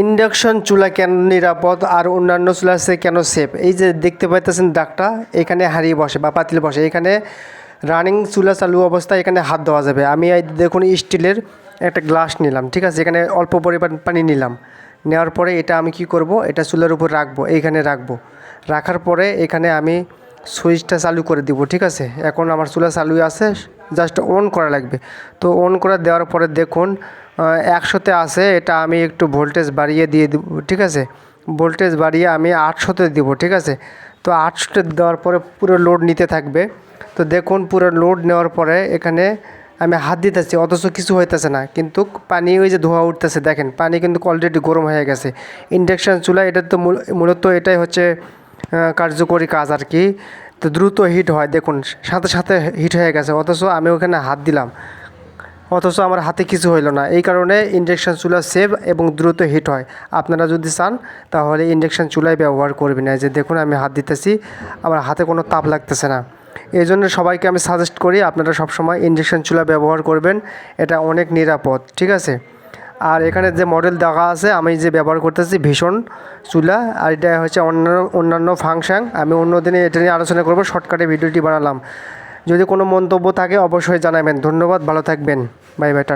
Induction চুলা কেন নিরাপদ আর অন্যান্য চুলা সে কেন সেফ এই যে দেখতে পাইতেছেন দাগটা, এখানে হারিয়ে বসে বা পাতিল বসে। এখানে রানিং চুলা চালু অবস্থায় এখানে হাত দেওয়া যাবে। আমি দেখুন স্টিলের একটা গ্লাস নিলাম, ঠিক আছে? এখানে অল্প পরিমাণ পানি নিলাম। নেওয়ার পরে এটা আমি কি করব? এটা চুলার উপর রাখব, এইখানে রাখব। রাখার পরে এখানে আমি সুইচটা চালু করে দিব, ঠিক আছে? এখন আমার চুলা চালু আছে। জাস্ট অন করা লাগবে। তো অন করে দেওয়ার পরে দেখুন একশোতে আছে, এটা আমি একটু ভোল্টেজ বাড়িয়ে দিয়ে দিব, ঠিক আছে? ভোল্টেজ বাড়িয়ে আমি আটশোতে দিব, ঠিক আছে? তো আটশোতে দেওয়ার পরে পুরো লোড নিতে থাকবে। তো দেখুন, পুরো লোড নেওয়ার পরে এখানে আমি হাত দিতেছি, অথচ কিছু হইতেছে না। কিন্তু পানি ওই যে ধোঁয়া উঠতেছে, দেখেন, পানি কিন্তু অলরেডি গরম হয়ে গেছে। ইন্ডাকশান চুলা এটা তো মূল- মূলত এটাই হচ্ছে কার্যকরী কাজ আর কি। তো দ্রুত হিট হয়। দেখুন, সাথে সাথে হিট হয়ে গেছে। অথচ আমি ওখানে হাত দিলাম। অথচ আমার হাতে কিছু হইল না। এই কারণে ইন্ডাকশান চুলা সেভ এবং দ্রুত হিট হয়। আপনারা যদি চান, তাহলে ইন্ডাকশান চুলাই ব্যবহার করবেন। এই যে দেখুন, আমি হাত দিতেছি। আমার হাতে কোনো তাপ লাগতেছে না। এই জন্য সবাইকে আমি সাজেস্ট করি, আপনারা সবসময় ইন্ডাকশান চুলা ব্যবহার করবেন। এটা অনেক নিরাপদ। ঠিক আছে? আর এখানে যে মডেল দেখা আছে, আমি যে ব্যবহার করতেছি ভীষণ চুলা, আর এটা হচ্ছে অন্য অন্যান্য ফাংশন আমি অন্য দিনে এটা নিয়ে আলোচনা করব শর্টকাটে ভিডিওটি বানালাম। যদি কোনো মন্তব্য থাকে, অবশ্যই জানাবেন। ধন্যবাদ, ভালো থাকবেন। Bye bye tata